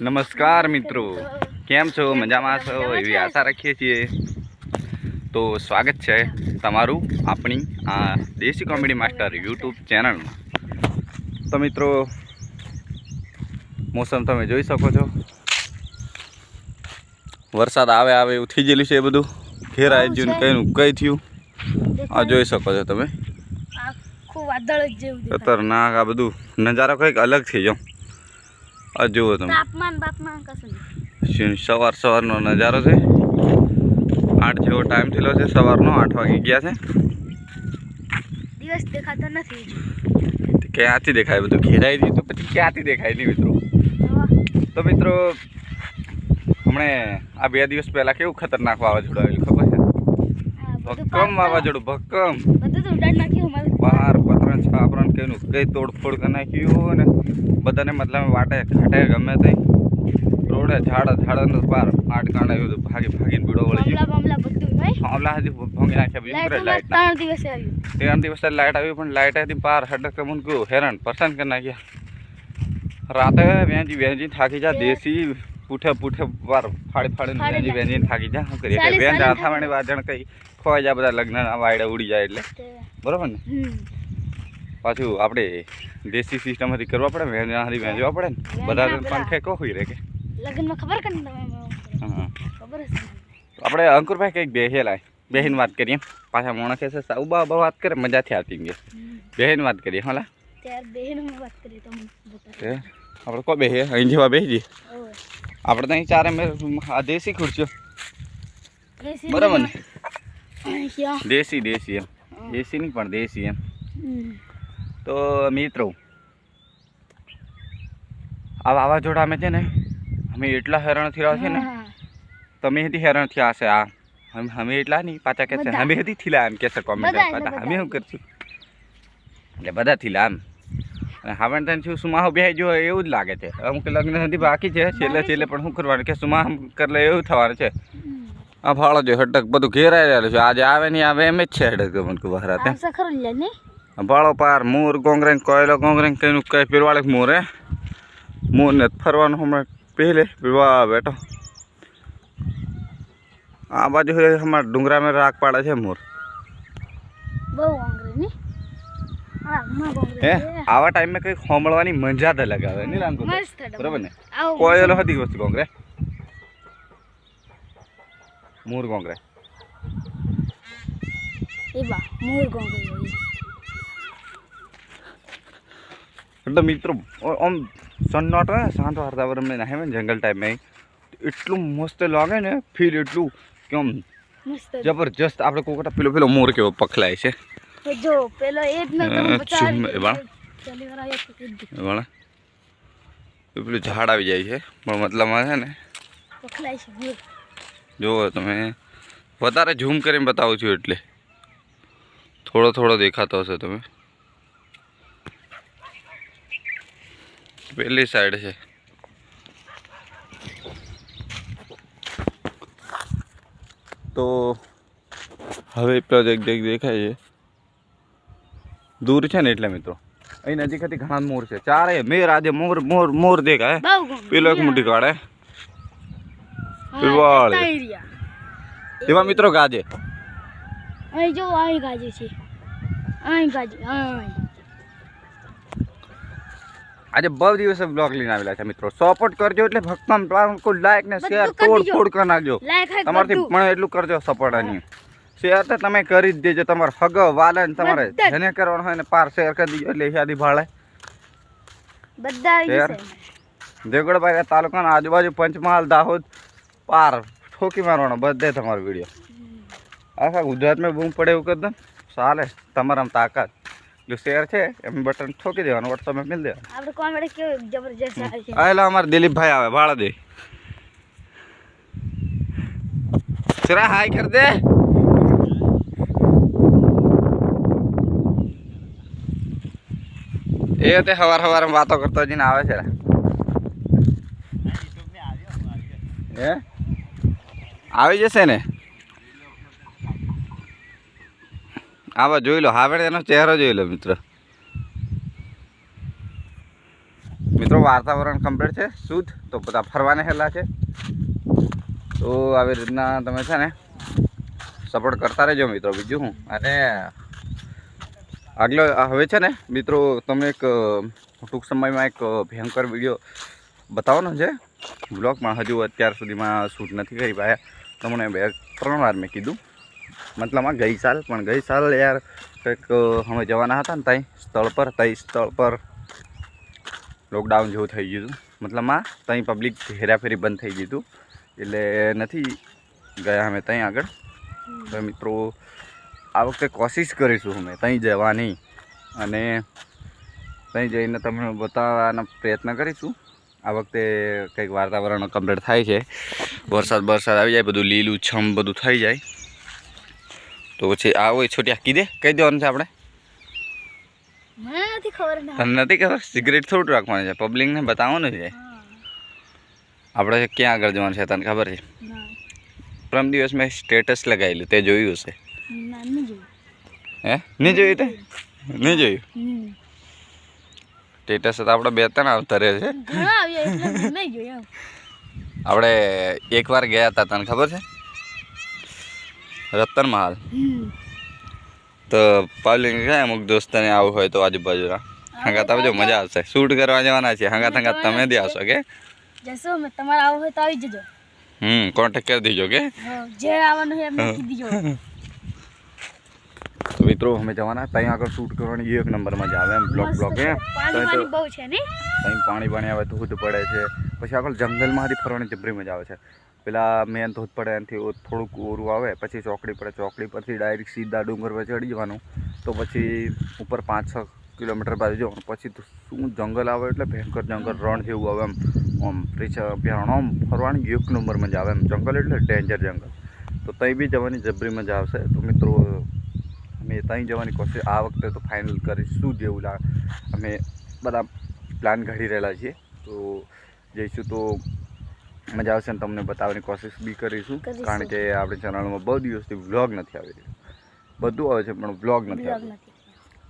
નમસ્કાર મિત્રો. કેમ છો? મજામાં છો? એવી આશા રાખીએ છીએ. તો સ્વાગત છે તમારું આપણી આ દેશી કોમેડી માસ્ટર યુટ્યુબ ચેનલમાં. તો મિત્રો મોસમ તમે જોઈ શકો છો. વરસાદ આવે આવે એવું થઈ ગયેલું છે એ બધું. ઘેર આવી ગયું કઈનું કઈ થયું? આ જોઈ શકો છો તમે. ખતરનાક આ બધું. નજારો કંઈક અલગ થઈ જાવ આ જુઓ તમે. તાપમાન બાપમાન કશું સવાર સવારનો નજારો છે. આઠ જેવો ટાઈમ થયેલો છે સવારનો આઠ વાગી ગયા છે. દિવસ દેખાતો નથી ક્યાંથી દેખાય બધું? ઘેરાઈ દીધું પછી ક્યાંથી દેખાય નહીં મિત્રો? તો મિત્રો હમણે આ બે દિવસ પહેલા કેવું ખતરનાક વાવાઝોડું આવેલું ખબર છે? ભક્કમ વાવાઝોડું ભક્કમ. બહાર છાપરણ કઈનું કઈ તોડફોડ કરી નાખ્યું ને બધાને મતલબ વાટે ખાટે ગમે તે. રોડે ઝાડ ઝાડ પાર આટ કાંડ આવ્યું હતું ભાગી ભાગીને બીડો વળી ગયો. હાવલા હજી ભોંગી નાખ્યા બીજું લાઈટ ત્રણ દિવસે આવ્યું ત્રણ દિવસે લાઈટ આવી પણ લાઈટ હતી પાર હડક કમુન ગયું હેરાન પરેશાન કરી નાખ્યા. રાતે વેંજી વેંજી થાકી જા દેશી પૂઠે પૂઠે પાર ફાડી ફાડીને વેંજી વેંજીને થાકી જા શું કરીએ? વેંજ હાથાવાણી વાજણ કઈ ખોવાઈ જાય બધા લગ્નના વાયડા ઉડી જાય એટલે. બરોબર ને? પાછું આપણે દેશી સિસ્ટમથી કરવા પડે વેંજ હાથી વેંજવા પડે ને. બધા. પંખે કોઈ રહે કે. લગ્નમાં ખબર કે ખબર આપણે અંકુરભાઈ કંઈક બેહેલા બહેન વાત કરીએ પાછા મોણસે છે સાવ ઉબા વાત કરે મજાથી આવતી ગઈ. બહેન વાત કરીએ હોલા આપણે કો બેહીએ? અહીં જેવા બેસી જઈએ. આપણે તો અહીં ચારે મેં આ દેશી ખુરશીઓ. બરાબર ને? દેશી દેશી એમ. દેશી નહીં પણ દેશી એમ. તો મિત્રો આ વાવાઝોડા અમે છે ને અમે એટલા હેરાન થયા છે ને. તમે હતી હેરાન થયા હશે આ. અમે એટલા નહીં પાછા કે છે અમે હતી થીલા એમ કે છે કોમેન્ટ પાછા અમે શું કરશું? એટલે બધા થીલા એમ. અને હવે તને શું સુમાહો બે જો એવું જ લાગે છે. અમુક લગ્ન નથી બાકી છે છેલ્લે છેલ્લે પણ શું કરવાનું? કે સુમાહ કરલે એવું થવાનું છે. આ ફાળો જો હટક બધું ઘેરાઈ રહેલું છે. આજે આવે નહીં આવે એમ જ છે હટક મને ખબર રાતે. ભાળો પાર મોર ગોંગરેંગ કોયલો ગોંગરેંગ કઈનું કઈ પીરવાળે મોરે. હે મોર ને ફરવાનું હમણાં પહેલે પીવા બેઠો. આ બાજુ હમણાં ડુંગરામાં રાગ પાડે છે મોર. હા. આવા ટાઈમે કંઈક હોમળવાની મજા જ અલગ આવે નહીં રામકુર બરોબર ને? કોયલો હતી વસ્તુ ગોંગરે. મોર બા મોર ગોંગળી એટલે મિત્રો આમ સન્નાટો ને શાંત વાતાવરણ નાખે ને જંગલ ટાઈપમાં એટલું મસ્ત લાગે ને ફીલ એટલું કે આમ જબરજસ્ત. આપણે કોકટા પેલો પેલો મોર કેવો પખલાય છે. જો પેલો એ જ તો. વળે. પેલું ઝાડ આવી જાય છે પણ મતલબમાં છે ને છે જુઓ તમે વધારે ઝૂમ કરીને બતાવું છું એટલે. થોડો થોડો દેખાતો હશે તમે. પેલી સાઈડ છે. તો હવે પ્રોજેક્ટ જે દેખાય છે. દૂર છે ને એટલે મિત્રો. અહીં નજીક હતી ઘણા મોર છે. ચારે મેર આજે મોર મોર મોર દેખાય પેલો એક મોટી કાઢે. એવા મિત્રો ગાજે. અહીં જો અહીં ગાજે છે. અહીં ગાજે અહીં. આજે બહુ દિવસે બ્લોગ લઈને આવેલા છે મિત્રો. સપોર્ટ કરજો એટલે ભક્કમ કોઈ લાઈક ને શેર કરી તોડ દીજો. ફોડ કરી નાખજો. તમારથી પણ એટલું કરજો સપોર્ટ આની. શેર તો તમે કરી જ દેજો. તમારે હગ વાલે તમારે જેને કરવાનું હોય ને પાર શેર કરી દેજો એટલે યાદી ભાળે. બધા શેર. જશે. દેગડબાઈ તાલુકાના આજુબાજુ પંચમહાલ દાહોદ પાર ઠોકી મારવાનો બધે તમારો વીડિયો. આખા ગુજરાતમાં બૂમ પડે એવું કરી દો ચાલે તમારામાં તાકાત. જો શેર છે એમ બટન ઠોકી દેવાનું વોટ્સઅપમાં મિલ દેવાનું. આપણે કોમેડી કેવું જબરજસ્ત આવે છે. આ એટલે અમાર દિલીપભાઈ આવે ભાડા દે. સરા હાય કર દે. એ તે હવાર હવાર વાતો કરતો જઈને આવે છે હે? આવી જશે ને? આવા જોઈ લો હાવેડ એનો ચહેરો જોઈ લો મિત્ર. મિત્રો, વાતાવરણ કમ્પ્લીટ છે, શુદ્ધ. તો બધા ફરવાને હેલા છે. તો આવી રીતના તમે છે ને સપોર્ટ કરતા રહેજો મિત્રો, બીજું હું અને આગલો હવે છે ને, મિત્રો તમને એક ટૂંક સમયમાં એક ભયંકર વીડિયો બતાવવાનો છે. બ્લોગમાં હજુ અત્યાર સુધીમાં શૂટ નથી કરી પાયા. તમને બે, ત્રણ વાર મેં કીધું. મતલબમાં ગઈ સાલ, પણ ગઈ સાલ યાર કંઈક અમે જવાના હતા ને ત્યાં સ્થળ પર ત્યાં સ્થળ પર લોકડાઉન જેવું થઈ ગયું હતું. મતલબ આ ત્યાં પબ્લિક હેરાફેરી બંધ થઈ ગયું હતું. એટલે નથી ગયા અમે ત્યાં આગળ. તો મિત્રો, આ વખતે કોશિશ કરીશું અમે ત્યાં જવાની. અને ત્યાં જઈને તમને બતાવવાનો પ્રયત્ન કરીશું. આ વખતે કંઈક વાતાવરણ કમ્પ્લીટ થાય છે. વરસાદ વરસાદ આવી જાય, બધું લીલું, છમ બધું થઈ જાય. તો પછી આ હોય છોટિયા કીધે કહી દેવાનું છે આપણે. નથી ખબર? સિગરેટ થોડું રાખવાનું છે પબ્લિકને બતાવવાનું છે. આપણે ક્યાં આગળ જવાનું છે તને ખબર છે? ના. પ્રમ દિવસ મેં સ્ટેટસ લગાવેલું તે જોયું હશે. હે? નહીં જોયું તે? નહીં જોયું? સ્ટેટસ તો આપણે બે ત્રણ આવતા રહે છે. આપણે એકવાર ગયા હતા તને ખબર છે? રતન મહાલ. તો પાવલિંગ કહે અમુક દોસ્તને આવું હોય તો આજુબાજુના? હંગાત આવજો મજા આવશે. શૂટ કરવા જવાના છે. હંગાત હંગાત તમે દે આવશો કે? જશો મેં તમારે આવું હોય તો આવી જજો. હમ કોન્ટેક્ટ કરી દેજો કે? જે આવવાનું હોય એમને કહી દેજો. તો મિત્રો અમે જવાના. ત્યાં આગળ શૂટ કરવાની એક નંબર મજા આવે એમ બ્લોક બ્લોક એમ પાણી બહુ છે ને? ત્યાં પાણી પાણી આવે ધોધ પડે છે. પછી આગળ જંગલમાંથી ફરવાની જબરી મજા આવે છે. પેલા મેન ધોધ પડે એનાથી થોડુંક ઓરું આવે, પછી ચોકડી પડે. ચોકડી પરથી ડાયરેક્ટ સીધા ડુંગર પર ચડી જવાનું. તો પછી ઉપર પાંચ છ કિલોમીટર બાજુ જવાનું. પછી શું જંગલ આવે એટલે ભયંકર જંગલ, રણ જેવું આવે એમ. આમ ભ્યાણ આમ ફરવાની એક નંબર મજા આવે એમ. જંગલ એટલે ડેન્જર જંગલ. તો ત્યાં બી જવાની જબરી મજા આવશે. તો મિત્રો, અમે ત્યાં જવાની કોશિશ આ વખતે તો ફાઇનલ કરીશું. જેવું લાગે અમે બધા પ્લાન ઘડી રહેલા છીએ. તો જઈશું તો મજા આવશે ને તમને બતાવવાની કોશિશ બી કરીશું. કારણ કે આપણી ચેનલમાં બહુ દિવસથી વ્લોગ નથી આવી રહ્યું. બધું આવે છે પણ વ્લોગ નથી આવતું.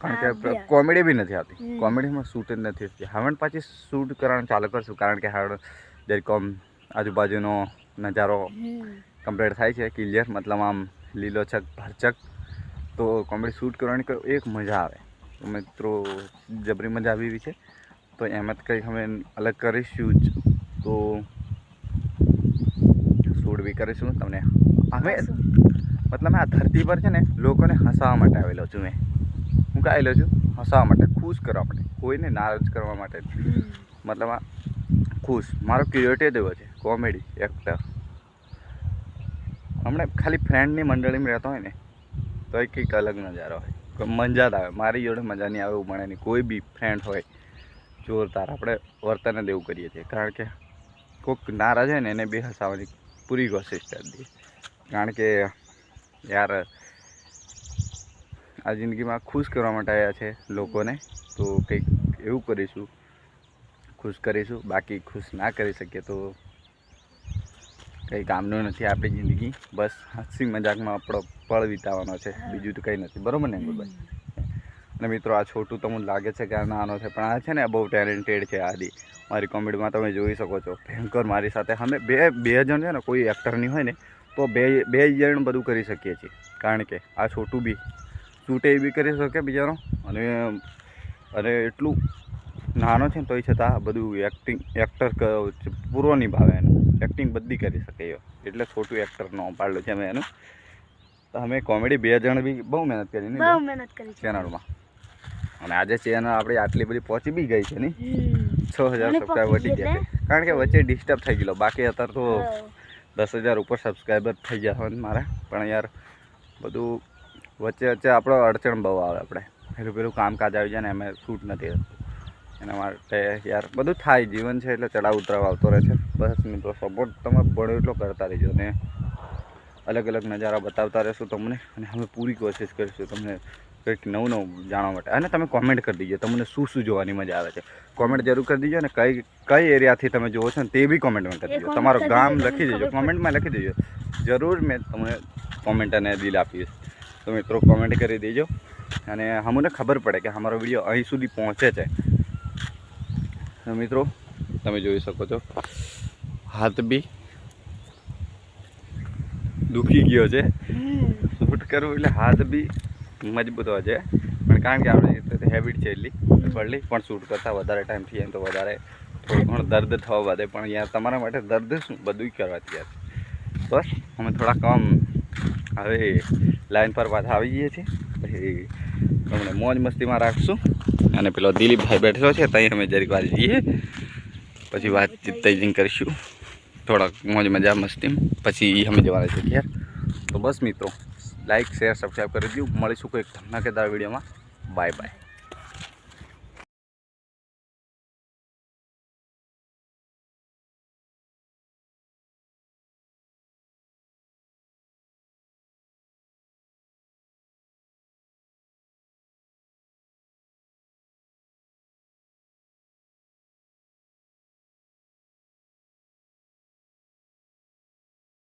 કારણ કે કોમેડી બી નથી આવતી. કોમેડીમાં શૂટ જ નથી થતી. હવે પાછી શૂટ કરવાનું ચાલુ કરશું. કારણ કે હાડ કોમ આજુબાજુનો નજારો. કમ્પ્લીટ થાય છે ક્લિયર મતલબ આમ લીલોછક ભરચક તો કોમેડી શૂટ કરવાની એક મજા આવે. તો મિત્રો જબરી મજા આવી છે. તો એમાં જ કંઈક અમે અલગ કરીશું જ. તો બી કરીશું તમને. અમે મતલબ આ ધરતી પર છે ને લોકોને હસાવવા માટે આવેલો છું મેં. હું કાં આવેલો છું? હસાવવા માટે ખુશ કરવા માટે. કોઈને નારાજ કરવા માટે મતલબ આ ખુશ. મારો ક્રિએટિવ એવો છે કોમેડી એક્ટર હમણાં ખાલી ફ્રેન્ડની મંડળીમાં રહેતો હોય ને તો એ કંઈક અલગ નજારો હોય. મજા જ આવે. મારી જોડે મજા નહીં આવે એવું મળે નહીં. કોઈ બી ફ્રેન્ડ હોય જોરદાર. આપણે વર્તન જ એવું કરીએ છીએ. કારણ કે કોઈક નારાજ હોય ને એને બી હસાવવાની પૂરી કોશિશ કરી કારણ કે યાર, આ જિંદગીમાં ખુશ કરવા માટે આવ્યા છે લોકોને. તો કંઈક એવું કરીશું, ખુશ કરીશું. બાકી ખુશ ના કરી શકીએ તો કંઈ કામનું નથી આપણી જિંદગી. બસ હસી મજાકમાં આપણો પળ વિતાવવાનો છે. બીજું તો કંઈ નથી. બરાબર ને અંકુરભાઈ? અને મિત્રો આ છોટું તમને લાગે છે કે આ નાનો છે પણ આ છે ને બહુ ટેલેન્ટેડ છે આદિ. મારી કોમેડીમાં તમે જોઈ શકો છો. ભયંકર મારી સાથે અમે બે બે જણ છે ને કોઈ એક્ટર નહીં હોય ને તો બે બે જણ બધું કરી શકીએ છીએ. કારણ કે આ છોટું બી શૂટે બી કરી શકે બિચારો. અને અને એટલું નાનો છે ને તોય છતાં બધું એક્ટિંગ એક્ટર પૂરો નિભાવે એનું. એક્ટિંગ બધી કરી શકે એટલે છોટું એક્ટરનો પાડલો છે અમે એનું. તો અમે કોમેડી બે જણ બી બહુ મહેનત કરી બહુ મહેનત કરી ચેનલમાં અને આજે ચેનલ આપણી આટલી બધી પહોંચી બી ગઈ છે ને છ હજાર સબસ્ક્રાઈબર વધી ગયા છે. કારણ કે વચ્ચે ડિસ્ટર્બ થઈ ગયેલો. બાકી અત્યારે તો દસ હજાર ઉપર સબસ્ક્રાઈબર થઈ ગયા હોય મારા. પણ યાર બધું વચ્ચે વચ્ચે આપણો અડચણ બહુ આવે આપણે. પેલું પેલું કામકાજ આવી જાય ને અમે શૂટ નથી એના માટે યાર બધું થાય જીવન છે એટલે ચડાવ ઉતરાવ આવતો રહે છે. બસ મિત્રો સપોર્ટ તમે બળો એટલો કરતા રહેજો ને. અલગ અલગ નજારા બતાવતા રહેશું તમને. અને અમે પૂરી કોશિશ કરીશું તમને કંઈક નવું નવું જાણવા માટે. અને તમે કોમેન્ટ કરી દીજો. તમને શું શું જોવાની મજા આવે છે? કોમેન્ટ જરૂર કરી દીજો અને કઈ કઈ એરિયાથી તમે જોવો છો ને તે બી કોમેન્ટમાં કરી દીજો. તમારું ગામ લખી દેજો. કોમેન્ટમાં લખી દેજો. જરૂર મેં તમને કોમેન્ટ અને દિલ આપીશ તો મિત્રો કોમેન્ટ કરી દેજો. અને અમને ખબર પડે કે અમારો વીડિયો અહીં સુધી પહોંચે છે. મિત્રો તમે જોઈ શકો છો. હાથ બી દુખી ગયો છે. શૂટ કરવું એટલે હાથ બી મજબૂત હોય છે. પણ કારણ કે આપણે હેબિટ છે એટલી પડલી પણ શૂટ કરતાં વધારે ટાઈમ એમ તો વધારે થોડું ઘણું દર્દ થવા વધે. પણ અહીંયા તમારા માટે દર્દ શું? બધું કરવા યાર બસ અમે થોડા કમ હવે લાઈન પર પાછા આવી જઈએ છીએ. પછી તમને મોજ મસ્તીમાં રાખશું. અને પેલો દિલીપભાઈ બેઠેલો છે ત્યાં અમે જરીક વાર જઈએ. પછી વાતચીત તૈયારી કરીશું. થોડાક મોજ મજા મસ્તી પછી અમે જવાના છે ઘેર. તો બસ મિત્રો લાઈક શેર સબસ્ક્રાઈબ કરી દીધું મળીશું કોઈ ધમાકેદાર વિડીયોમાં. Bye bye.